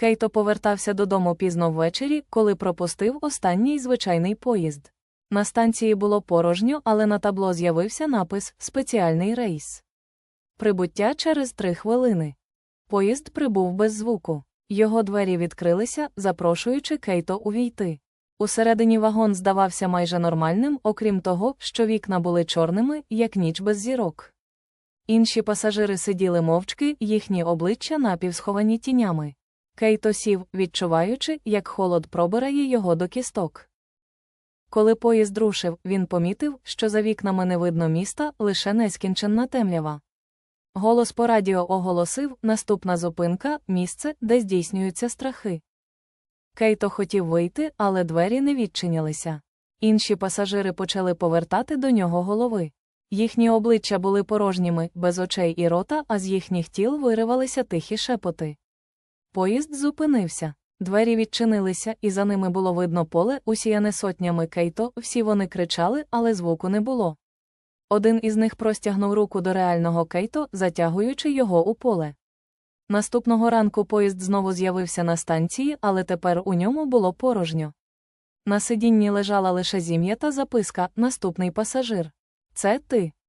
Кейто повертався додому пізно ввечері, коли пропустив останній звичайний поїзд. На станції було порожньо, але на табло з'явився напис Спеціальний рейс. Прибуття через три хвилини. Поїзд прибув без звуку. Його двері відкрилися, запрошуючи Кейто увійти. Усередині вагон здавався майже нормальним, окрім того, що вікна були чорними, як ніч без зірок. Інші пасажири сиділи мовчки, їхні обличчя напівсховані тінями. Кейто сів, відчуваючи, як холод пробирає його до кісток. Коли поїзд рушив, він помітив, що за вікнами не видно міста, лише нескінченна темрява. Голос по радіо оголосив наступна зупинка місце, де здійснюються страхи. Кейто хотів вийти, але двері не відчинялися. Інші пасажири почали повертати до нього голови. Їхні обличчя були порожніми, без очей і рота, а з їхніх тіл виривалися тихі шепоти. Поїзд зупинився. Двері відчинилися, і за ними було видно поле, усіяне сотнями кейто, всі вони кричали, але звуку не було. Один із них простягнув руку до реального кейто, затягуючи його у поле. Наступного ранку поїзд знову з'явився на станції, але тепер у ньому було порожньо. На сидінні лежала лише зім'ята записка Наступний пасажир. Це ти.